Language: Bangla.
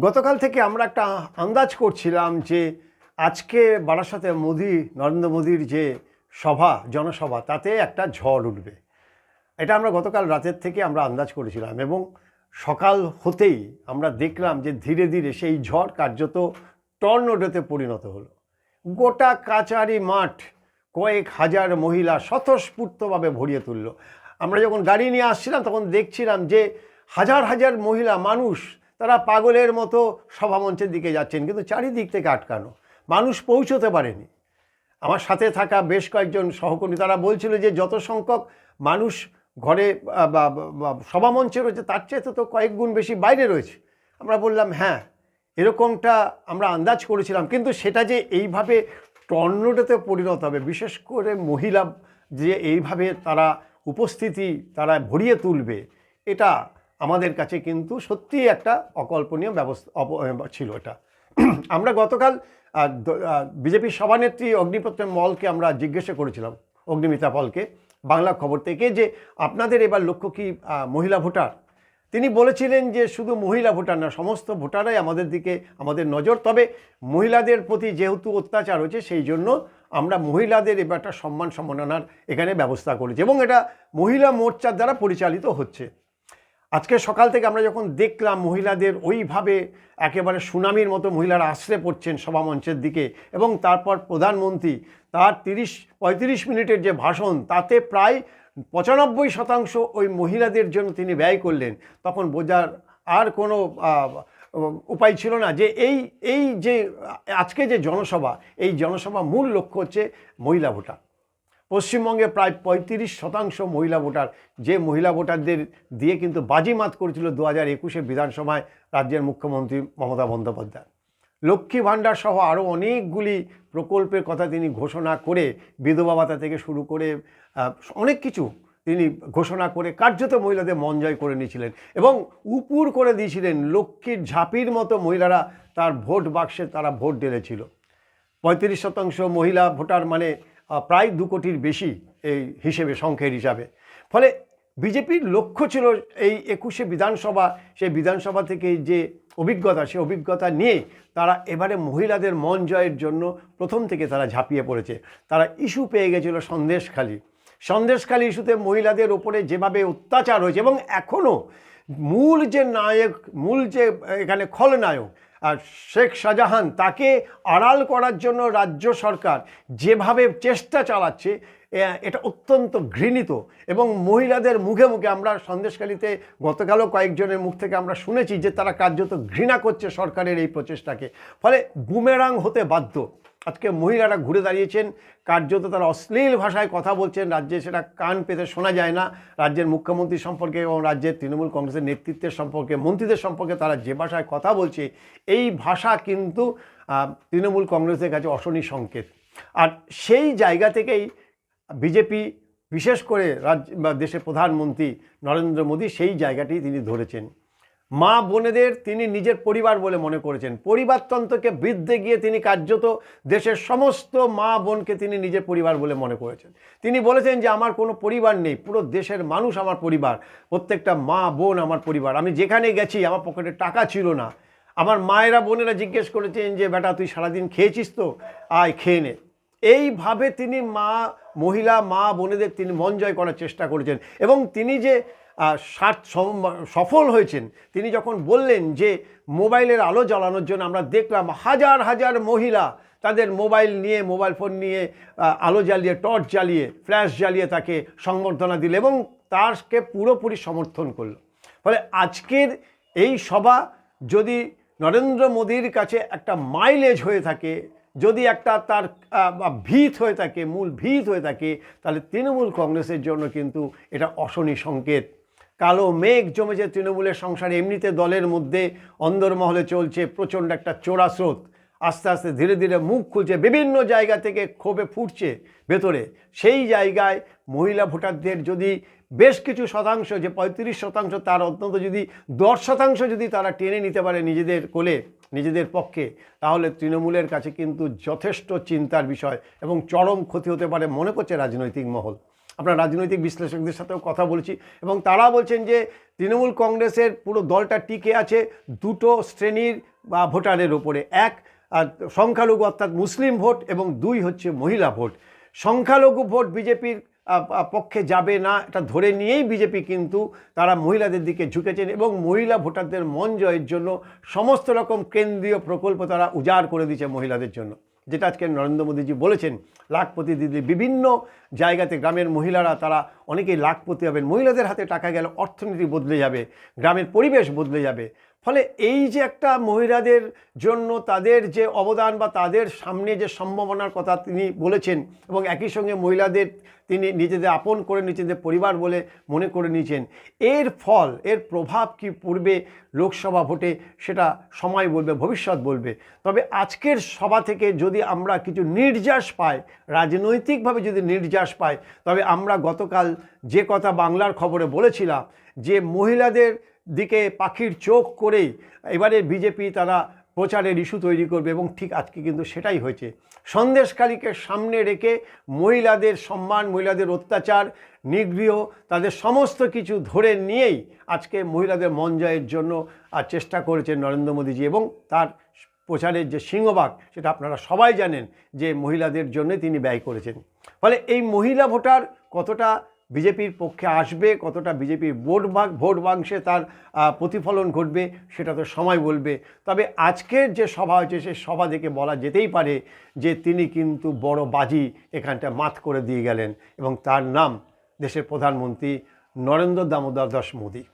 গতকাল থেকে আমরা একটা আন্দাজ করছিলাম যে আজকে বারাসাতে মোদি, নরেন্দ্র মোদীর যে সভা, জনসভা, তাতে একটা ঝড় উঠবে। এটা আমরা গতকাল রাতের থেকে আমরা আন্দাজ করেছিলাম এবং সকাল হতেই আমরা দেখলাম যে ধীরে ধীরে সেই ঝড় কার্যত টর্নেডোতে পরিণত হলো। গোটা কাচারি মাঠ কয়েক হাজার মহিলা স্বতঃস্ফূর্তভাবে ভরিয়ে তুললো। আমরা যখন গাড়ি নিয়ে আসছিলাম, তখন দেখছিলাম যে হাজার হাজার মহিলা, মানুষ তারা পাগলের মতো সভামঞ্চের দিকে যাচ্ছেন, কিন্তু চারিদিক থেকে আটকানো। মানুষ পৌঁছতে পারেনি। আমার সাথে থাকা বেশ কয়েকজন সহকর্মী, তারা বলছিল যে যত সংখ্যক মানুষ ঘরে বা সভামঞ্চে রয়েছে, তার চেয়ে তো কয়েক গুণ বেশি বাইরে রয়েছে। আমরা বললাম হ্যাঁ এরকমটা আমরা আন্দাজ করেছিলাম, কিন্তু সেটা যে এইভাবে টর্নেডোতে পরিণত হবে, বিশেষ করে মহিলা যে এইভাবে তারা উপস্থিতি তারা ভরিয়ে তুলবে, এটা আমাদের কাছে কিন্তু সত্যিই একটা অকল্পনীয় ব্যবস্থা ছিল এটা। আমরা গতকাল বিজেপির সভানেত্রী অগ্নিপত্র মলকে আমরা জিজ্ঞাসা করেছিলাম, অগ্নিমিতা পলকে, বাংলা খবর থেকে, যে আপনাদের এবার লক্ষ্য কি মহিলা ভোটার? তিনি বলেছিলেন যে শুধু মহিলা ভোটার না, সমস্ত ভোটারাই আমাদের দিকে, আমাদের নজর। তবে মহিলাদের প্রতি যেহেতু অত্যাচার হয়েছে, সেই জন্য আমরা মহিলাদের এবার একটা সম্মান সম্মাননার এখানে ব্যবস্থা করেছি। এবং এটা মহিলা মোর্চার দ্বারা পরিচালিত হচ্ছে। আজকে সকাল থেকে আমরা যখন দেখলাম মহিলাদের ওইভাবে একেবারে সুনামির মতো মহিলারা আশ্রে পড়ছেন সভামঞ্চের দিকে এবং তারপর প্রধানমন্ত্রী তার তিরিশ, পঁয়ত্রিশ মিনিটের যে ভাষণ, তাতে প্রায় পঁচানব্বই শতাংশ ওই মহিলাদের জন্য তিনি ব্যয় করলেন। তখন বোঝার আর কোনো উপায় ছিল না যে এই এই যে আজকে যে জনসভা, এই জনসভা মূল লক্ষ্য হচ্ছে মহিলা ভোটার। পশ্চিমবঙ্গে প্রায় পঁয়ত্রিশ শতাংশ মহিলা ভোটার। যে মহিলা ভোটারদের দিয়ে কিন্তু বাজিমাত করেছিল দু হাজার একুশে বিধানসভায় রাজ্যের মুখ্যমন্ত্রী মমতা বন্দ্যোপাধ্যায়। লক্ষ্মী ভাণ্ডার সহ আরও অনেকগুলি প্রকল্পের কথা তিনি ঘোষণা করে বিধবা ভাতা থেকে শুরু করে অনেক কিছু তিনি ঘোষণা করে কার্যত মহিলাদের মন জয় করে নিয়েছিলেন এবং উপুর করে দিয়েছিলেন লক্ষ্মীর ঝাঁপির মতো মহিলারা তার ভোট বাক্সে তারা ভোট ঢেলেছিল। পঁয়ত্রিশ শতাংশ মহিলা ভোটার মানে প্রায় দু কোটির বেশি এই হিসেবে সংখ্যের হিসাবে। ফলে বিজেপির লক্ষ্য ছিল এই একুশে বিধানসভা, সেই বিধানসভা থেকে যে অভিজ্ঞতা, সেই অভিজ্ঞতা নিয়ে তারা এবারে মহিলাদের মন জয়ের জন্য প্রথম থেকে তারা ঝাঁপিয়ে পড়েছে। তারা ইস্যু পেয়ে গেছিল সন্দেশখালী। সন্দেশখালী ইস্যুতে মহিলাদের ওপরে যেভাবে অত্যাচার হয়েছে এবং এখনও মূল যে নায়ক, মূল যে এখানে খলনায়ক শেখ শাহজাহান তাকে আড়াল করার জন্য রাজ্য সরকার যেভাবে চেষ্টা চালাচ্ছে এটা অত্যন্ত ঘৃণিত এবং মহিলাদের মুখে মুখে আমরা সন্দেশকালীতে গতকালও কয়েকজনের মুখ থেকে আমরা শুনেছি যে তারা কার্যত ঘৃণা করছে সরকারের এই প্রচেষ্টাকে। ফলে বুমেরাং হতে বাধ্য। আজকে মহিলারা ঘুরে দাঁড়িয়েছেন। কার্যত তারা অশ্লীল ভাষায় কথা বলছেন। রাজ্যে সেটা কান পেতে শোনা যায় না। রাজ্যের মুখ্যমন্ত্রী সম্পর্কে এবং রাজ্যের তৃণমূল কংগ্রেসের নেতৃত্বের সম্পর্কে, মন্ত্রীদের সম্পর্কে তারা যে ভাষায় কথা বলছে, এই ভাষা কিন্তু তৃণমূল কংগ্রেসের কাছে অশনি সংকেত। আর সেই জায়গা থেকেই বিজেপি, বিশেষ করে রাজ্য, বা দেশের প্রধানমন্ত্রী নরেন্দ্র মোদী সেই জায়গাটি তিনি ধরেছেন। মা বোনেদের তিনি নিজের পরিবার বলে মনে করেছেন। পরিবারতন্ত্রকে বৃদ্ধে গিয়ে তিনি কার্যত দেশের সমস্ত মা বোনকে তিনি নিজের পরিবার বলে মনে করেছেন। তিনি বলেছেন যে, আমার কোনো পরিবার নেই, পুরো দেশের মানুষ আমার পরিবার, প্রত্যেকটা মা বোন আমার পরিবার। আমি যেখানে গেছি, আমার পকেটে টাকা ছিল না। আমার মায়েরা বোনেরা জিজ্ঞেস করেছেন যে, বেটা, তুই সারাদিন খেয়েছিস তো? আয়, খেয়ে নে। এইভাবে তিনি মা, মহিলা, মা বোনেদের তিনি মন জয় করার চেষ্টা করেছেন। এবং তিনি যে সম- সফল হয়েছেন। তিনি যখন বললেন যে মোবাইলের আলো জ্বালানোর জন্য আমরা দেখলাম হাজার হাজার মহিলা তাদের মোবাইল নিয়ে, মোবাইল ফোন নিয়ে আলো জ্বালিয়ে, টর্চ জ্বালিয়ে, ফ্ল্যাশ জ্বালিয়ে তাকে সংবর্ধনা দিল এবং তারকে পুরোপুরি সমর্থন করল। ফলে আজকের এই সভা যদি নরেন্দ্র মোদীর কাছে একটা মাইলেজ হয়ে থাকে, যদি একটা তার ভিত হয়ে থাকে, মূল ভিত হয়ে থাকে, তাহলে তৃণমূল কংগ্রেসের জন্য কিন্তু এটা অশনি সংকেত। কালো মেঘ জমেছে তৃণমূলের সংসারে, এমনিতে দলের মধ্যে অন্দরমহলে চলছে প্রচণ্ড একটা চোরা স্রোত আস্তে আস্তে ধীরে ধীরে মুখ খুলছে, বিভিন্ন জায়গা থেকে ক্ষোভে ফুটছে ভেতরে। সেই জায়গায় মহিলা ভোটারদের যদি বেশ কিছু শতাংশ, যে পঁয়ত্রিশ শতাংশ তার অন্তত যদি দশ শতাংশ যদি তারা টেনে নিতে পারে নিজেদের কোলে, নিজেদের পক্ষে, তাহলে তৃণমূলের কাছে কিন্তু যথেষ্ট চিন্তার বিষয় এবং চরম ক্ষতি হতে পারে মনে করছে রাজনৈতিক মহল। আমরা রাজনৈতিক বিশ্লেষকদের সাথেও কথা বলছি এবং তারা বলছেন যে তৃণমূল কংগ্রেসের পুরো দলটা টিকে আছে দুটো শ্রেণির বা ভোটারের ওপরে। এক সংখ্যালঘু অর্থাৎ মুসলিম ভোট এবং দুই হচ্ছে মহিলা ভোট। সংখ্যালঘু ভোট বিজেপির পক্ষে যাবে না, এটা ধরে নিয়েই বিজেপি কিন্তু তারা মহিলাদের দিকে ঝুঁকেছেন এবং মহিলা ভোটারদের মন জয়ের জন্য সমস্ত রকম কেন্দ্রীয় প্রকল্প তারা উজাড় করে দিয়েছে মহিলাদের জন্য। যেটা আজকে নরেন্দ্র মোদীজি বলেছেন, লাখপতি দিদি বিভিন্ন জায়গাতে গ্রামের মহিলারা, তারা অনেকেই লাখপতি হবেন। মহিলাদের হাতে টাকা গেলে অর্থনীতি বদলে যাবে, গ্রামের পরিবেশ বদলে যাবে। ফলে এই যে একটা মহিলাদের জন্য তাদের যে অবদান বা তাদের সামনে যে সম্ভাবনার কথা তিনি বলেছেন এবং একই সঙ্গে মহিলাদের তিনি নিজেদের আপন করে নিজেদের পরিবার বলে মনে করে নিয়েছেন, এর ফল, এর প্রভাব কি পড়বে লোকসভা ভোটে সেটা সময় বলবে, ভবিষ্যৎ বলবে। তবে আজকের সভা থেকে যদি আমরা কিছু নির্যাস পাই, রাজনৈতিকভাবে যদি নির্যাস পাই, তবে আমরা গতকাল যে কথা বাংলার খবরে বলেছিলাম যে মহিলাদের দিকে পাখির চোখ করেই এবারে বিজেপি তারা প্রচারের ইস্যু তৈরি করবে এবং ঠিক আজকে কিন্তু সেটাই হয়েছে। সন্দেশকারীকে সামনে রেখে মহিলাদের সম্মান, মহিলাদের অত্যাচার নিগৃহ তাদের সমস্ত কিছু ধরে নিয়েই আজকে মহিলাদের মন জয়ের জন্য আর চেষ্টা করেছেন নরেন্দ্র মোদীজি এবং তার প্রচারের যে সিংহভাগ সেটা আপনারা সবাই জানেন যে মহিলাদের জন্য তিনি ব্যয় করেছেন। ফলে এই মহিলা ভোটার কতটা বিজেপির পক্ষে আসবে, কতটা বিজেপির ভোট ভাগ ভোট বাংশে তার প্রতিফলন ঘটবে, সেটা তো সময় বলবে। তবে আজকের যে সভা হয়েছে, সে সভা দেখে বলা যেতেই পারে যে তিনি কিন্তু বড় বাজি এখানটা মাত করে দিয়ে গেলেন এবং তার নাম দেশের প্রধানমন্ত্রী নরেন্দ্র দামোদর দাস মোদী।